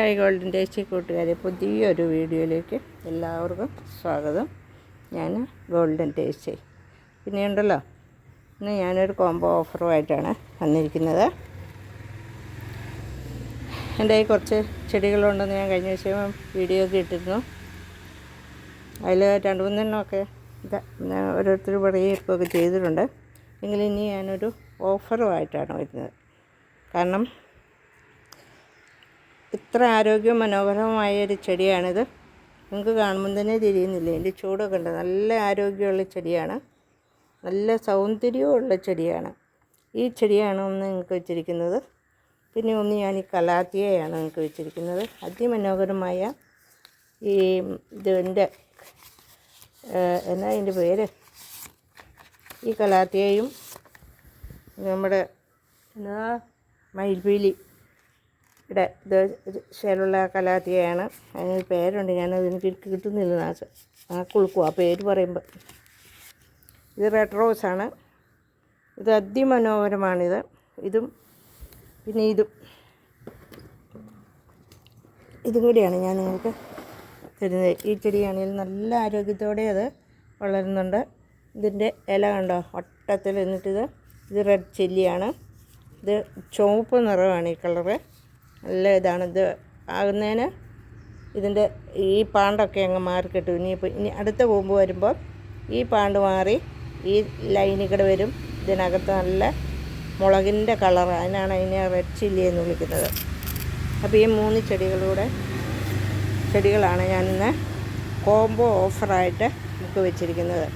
Hi golden tasty കൂട്ടുകാരെ പുതിയൊരു വീഡിയോയിലേക്ക് എല്ലാവർക്കും സ്വാഗതം. ഞാൻ ഗോൾഡൻ ടേസ്റ്റി. പിന്നെ ഉണ്ടല്ലോ ഇന്ന് ഞാനൊരു കോംബോ ഓഫറുമായിട്ടാണ് വന്നിരിക്കുന്നത്. എന്റെ കയ്യിൽ കുറച്ച് ചെടികളുണ്ടെന്ന് ഞാൻ കഴിഞ്ഞ ദിവസം വീഡിയോ ഒക്കെ ഇട്ടിരുന്നു. അതിൽ രണ്ട് മൂന്നെണ്ണമൊക്കെ ഇതാ ഓരോരുത്തർ പറയുകയൊക്കെ ചെയ്തിട്ടുണ്ട്. എങ്കിലും ഇനി ഞാനൊരു ഓഫറുമായിട്ടാണ് വരുന്നത്. കാരണം ഇത്ര ആരോഗ്യ മനോഹരമായ ഒരു ചെടിയാണിത്. നിങ്ങൾക്ക് കാണുമ്പോൾ തന്നെ തിരിയുന്നില്ല? ഇതിന്റെ ചൂടൊക്കെ ഉണ്ട്. നല്ല ആരോഗ്യമുള്ള ചെടിയാണ്. നല്ല സൗന്ദര്യമുള്ള ചെടിയാണ്. ഈ ചെടിയാണ് ഒന്ന് നിങ്ങൾക്ക് വെച്ചിരിക്കുന്നത്. പിന്നെ ഒന്ന് ഞാൻ ഈ കലാത്തിയയാണ് നിങ്ങൾക്ക് വെച്ചിരിക്കുന്നത്. അതിമനോഹരമായ ഈ ഇതിന്റെ എന്നാ ഇതിന്റെ പേര്? ഈ കലാത്തിയയും നമ്മുടെ എന്നാ മയിൽപീലി. ഇവിടെ ഇത് ശേലുള്ള കലാത്തിയാണ് അതിനൊരു പേരുണ്ട്. ഞാനത് എനിക്ക് കിട്ടുന്നില്ല. നാശ കുളുക്കും ആ പേര് പറയുമ്പോൾ ഇത് റെഡ് റോസാണ്. ഇത് അതിമനോഹരമാണിത്. ഇതും പിന്നെ ഇതും. ഇതും കൂടിയാണ് ഞാൻ നിങ്ങൾക്ക് തരുന്നത്. ഈ ചെടിയാണെങ്കിൽ നല്ല ആരോഗ്യത്തോടെ അത് വളരുന്നുണ്ട്. ഇതിന്റെ ഇല കണ്ടോ? ഒട്ടത്തിൽ എന്നിട്ടിത് ഇത് റെഡ് ചില്ലിയാണ്. ഇത് ചുവപ്പ് നിറമാണ് ഈ കളറ്. നല്ല ഇതാണ് ഇത് ആകുന്നതിന് ഇതിന്റെ ഈ പാണ്ടൊക്കെ അങ്ങ് മാറിക്കിട്ടു. കിട്ടും ഇനിയിപ്പോൾ ഇനി അടുത്ത കൂമ്പ് വരുമ്പോൾ ഈ പാണ്ട് മാറി ഈ ലൈനുകൾ വരും. ഇതിനകത്ത് നല്ല മുളകിന്റെ കളർ അതിനാണ് അതിനെ റെഡ് ചില്ലി എന്ന് വിളിക്കുന്നത്. അപ്പോൾ ഈ മൂന്ന് ചെടികളുടെ ചെടികളാണ് ഞാനിന്ന് കോംബോ ഓഫറായിട്ട് നമുക്ക് വെച്ചിരിക്കുന്നത്.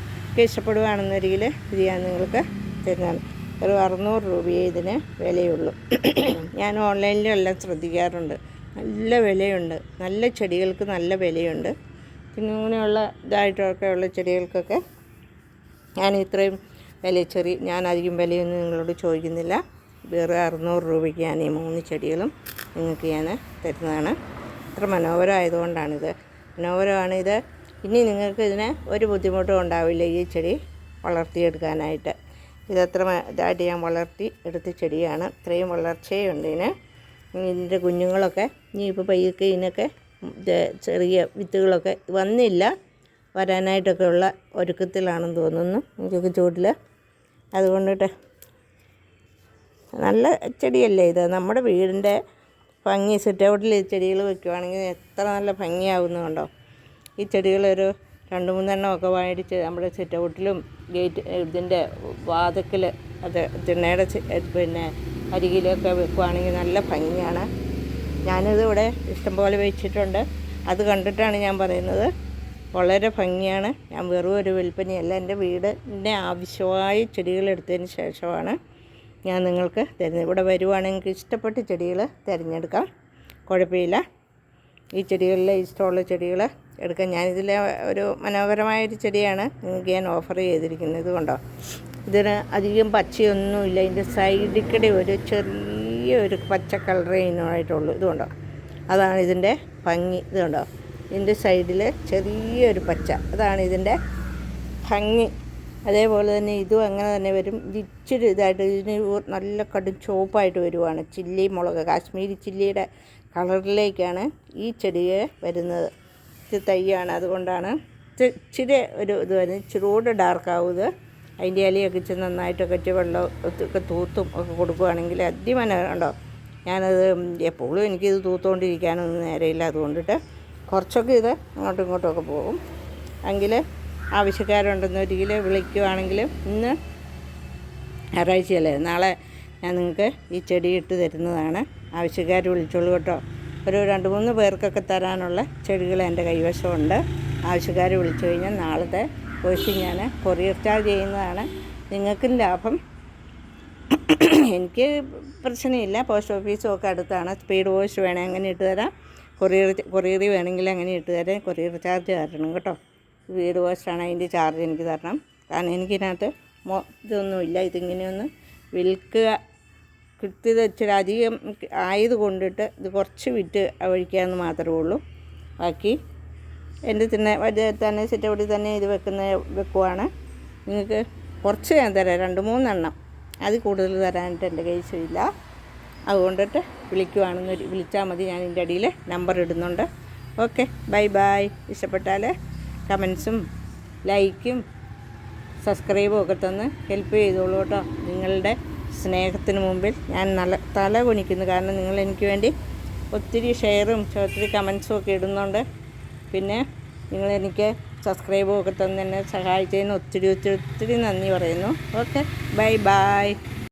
ഇഷ്ടപ്പെടുകയാണെന്നൊരിക്കൽ ഇത് ഞാൻ നിങ്ങൾക്ക് തരുന്നതാണ്. ഒരു അറുന്നൂറ് രൂപയേ ഇതിന് വിലയുള്ളൂ. ഞാൻ ഓൺലൈനിലും എല്ലാം ശ്രദ്ധിക്കാറുണ്ട്. നല്ല വിലയുണ്ട്. നല്ല ചെടികൾക്ക് നല്ല വിലയുണ്ട്. പിന്നെ ഇങ്ങനെയുള്ള ഇതായിട്ടൊക്കെ ഉള്ള ചെടികൾക്കൊക്കെ ഞാൻ ഇത്രയും വില ചെറിയ ഞാൻ അധികം വിലയൊന്നും നിങ്ങളോട് ചോദിക്കുന്നില്ല. വേറെ അറുന്നൂറ് രൂപയ്ക്ക് ഞാൻ ഈ മൂന്ന് ചെടികളും നിങ്ങൾക്ക് ഞാൻ തരുന്നതാണ്. അത്ര മനോഹരമായതുകൊണ്ടാണിത്. മനോഹരമാണിത്. ഇനി നിങ്ങൾക്ക് ഇതിന് ഒരു ബുദ്ധിമുട്ടും ഉണ്ടാവില്ല ഈ ചെടി വളർത്തിയെടുക്കാനായിട്ട്. ഇതത്ര ഇതായിട്ട് ഞാൻ വളർത്തി എടുത്ത ചെടിയാണ്. ഇത്രയും വളർച്ചയുണ്ട് ഇതിന്. ഇതിന്റെ കുഞ്ഞുങ്ങളൊക്കെ ഇനി ഇപ്പോൾ പയ്യൊക്കെ ഇതിനൊക്കെ ചെറിയ വിത്തുകളൊക്കെ വന്നില്ല. വരാനായിട്ടൊക്കെ ഉള്ള ഒരുക്കത്തിലാണെന്ന് തോന്നുന്നു എനിക്കൊക്കെ ചൂടിൽ അതുകൊണ്ടിട്ട് നല്ല ചെടിയല്ലേ ഇത്. നമ്മുടെ വീടിന്റെ ഭംഗി സിറ്റ് ഔട്ടിൽ ഈ ചെടികൾ വെക്കുവാണെങ്കിൽ എത്ര നല്ല ഭംഗിയാവുന്നുണ്ടോ. ഈ ചെടികളൊരു രണ്ട് മൂന്നെണ്ണമൊക്കെ മേടിച്ച് നമ്മുടെ സിറ്റ് ഔട്ടിലും ഗേറ്റ് ഇതിന്റെ വാതിക്കൽ അത് തിണ്ണയുടെ പിന്നെ അരികിലൊക്കെ വെക്കുവാണെങ്കിൽ നല്ല ഭംഗിയാണ്. ഞാനിത് ഇവിടെ ഇഷ്ടംപോലെ വെച്ചിട്ടുണ്ട്. അത് കണ്ടിട്ടാണ് ഞാൻ പറയുന്നത്. വളരെ ഭംഗിയാണ്. ഞാൻ വെറും ഒരു വിൽപ്പനയല്ല എന്റെ വീടിന്റെ ആവശ്യമായ ചെടികൾ എടുത്തതിന് ശേഷമാണ് ഞാൻ നിങ്ങൾക്ക് തരുന്നത്. ഇവിടെ വരുവാണെങ്കിൽ ഇഷ്ടപ്പെട്ട ചെടികൾ തിരഞ്ഞെടുക്കാം. കുഴപ്പമില്ല. ഈ ചെടികളിലെ ഇഷ്ടമുള്ള ചെടികൾ എടുക്കാം ഞാനിതിലെ ഒരു മനോഹരമായൊരു ചെടിയാണ് നിങ്ങൾക്ക് ഞാൻ ഓഫർ ചെയ്തിരിക്കുന്നത് ഇതുകൊണ്ടോ ഇതിന് അധികം പച്ചയൊന്നുമില്ല ഇതിന്റെ സൈഡിൽ കൂടെ ഒരു ചെറിയ ഒരു പച്ച കളറേ ഇതുകൊണ്ടോ അതാണ് ഇതിന്റെ ഭംഗി. ഇതുകൊണ്ടോ ഇതിന്റെ സൈഡിൽ ചെറിയൊരു പച്ച. അതാണ് ഇതിന്റെ ഭംഗി. അതേപോലെ തന്നെ ഇതും അങ്ങനെ തന്നെ വരും. ഇത് ഇച്ചിരി ഇതായിട്ട് ഇതിന് നല്ല കടും ചുവപ്പായിട്ട് വരുവാണ്. ചില്ലി മുളക് കാശ്മീരി ചില്ലിയുടെ കളറിലേക്കാണ് ഈ ചെടിയെ വരുന്നത്. ഇത് തൈയാണ്. അതുകൊണ്ടാണ് ഇച്ചിരി ഒരു ഇത് വരുന്നത്. ഇച്ചിരി ഡാർക്കാവും ഇത്. അതിന്റെ ഇലയൊക്കെ ഇച്ചിരി നന്നായിട്ടൊക്കെ ഇച്ചിരി വെള്ളം ഒക്കെ തൂത്തും ഒക്കെ കൊടുക്കുകയാണെങ്കിൽ അതിമനോഹരം ഉണ്ടോ? ഞാനത് എപ്പോഴും എനിക്കിത് തൂത്തുകൊണ്ടിരിക്കാനൊന്നും നേരെയില്ല അതുകൊണ്ടിട്ട് കുറച്ചൊക്കെ ഇത് അങ്ങോട്ടും ഇങ്ങോട്ടും ഒക്കെ പോകും. എങ്കിൽ ആവശ്യക്കാരുണ്ടെന്നൊരിക്കൽ വിളിക്കുവാണെങ്കിൽ ഇന്ന് ഞായറാഴ്ചയല്ലേ? നാളെ ഞാൻ നിങ്ങൾക്ക് ഈ ചെടി ഇട്ട് തരുന്നതാണ്. ആവശ്യക്കാർ വിളിച്ചോളൂ കേട്ടോ. ഒരു രണ്ട് മൂന്ന് പേർക്കൊക്കെ തരാനുള്ള ചെടികൾ എന്റെ കൈവശമുണ്ട്. ആവശ്യക്കാർ വിളിച്ചു കഴിഞ്ഞാൽ നാളത്തെ പോസ്റ്റ് ഞാൻ കൊറിയർ ചാർജ് ചെയ്യുന്നതാണ്. നിങ്ങൾക്കും ലാഭം. എനിക്ക് പ്രശ്നമില്ല. പോസ്റ്റ് ഓഫീസും ഒക്കെ അടുത്താണ്. സ്പീഡ് പോസ്റ്റ് വേണേൽ അങ്ങനെ ഇട്ട് തരാം. കൊറിയർ കൊറിയറി വേണമെങ്കിൽ അങ്ങനെ ഇട്ട് തരാം. കൊറിയർ ചാർജ് തരണം കേട്ടോ. സ്പീഡ് പോസ്റ്റാണ് അതിന്റെ ചാർജ് എനിക്ക് തരണം. കാരണം എനിക്കിതിനകത്ത് മൊ ഇതൊന്നുമില്ല. ഇതിങ്ങനെയൊന്ന് വിൽക്കുക കിട്ടിയത് ഇച്ചിരി അധികം ആയത് കൊണ്ടിട്ട് ഇത് കുറച്ച് വിറ്റ് ഒഴിക്കാമെന്ന് മാത്രമേ ഉള്ളൂ. ബാക്കി എന്റെ തന്നെ തന്നെ സിറ്റൗട്ടിൽ തന്നെ ഇത് വെക്കുന്ന വെക്കുവാണ്. നിങ്ങൾക്ക് കുറച്ച് ഞാൻ തരാം രണ്ട് മൂന്നെണ്ണം. അത് കൂടുതൽ തരാനായിട്ട് എന്റെ കൈസില്ല അതുകൊണ്ടിട്ട് വിളിക്കുവാണെന്ന് വിളിച്ചാൽ മതി ഞാൻ ഇതിന്റെ അടിയിൽ നമ്പർ ഇടുന്നുണ്ട്. Okay bye bye. ഇഷ്ടപ്പെട്ടാൽ കമൻസും ലൈക്കും സബ്സ്ക്രൈബും ഒക്കെ തന്ന് ഹെൽപ്പ് ചെയ്തോളൂ കേട്ടോ നിങ്ങളുടെ സ്നേഹത്തിന് മുമ്പിൽ ഞാൻ നല്ല തല കുണിക്കുന്നു കാരണം നിങ്ങൾ എനിക്ക് വേണ്ടി ഒത്തിരി ഷെയറും ഒത്തിരി കമൻസും ഒക്കെ ഇടുന്നുണ്ട്. പിന്നെ നിങ്ങൾ എനിക്ക് സബ്സ്ക്രൈബും ഒക്കെ തന്ന് എന്നെ സഹായിച്ചതിന് ഒത്തിരി ഒത്തിരി ഒത്തിരി നന്ദി പറയുന്നു. Okay bye by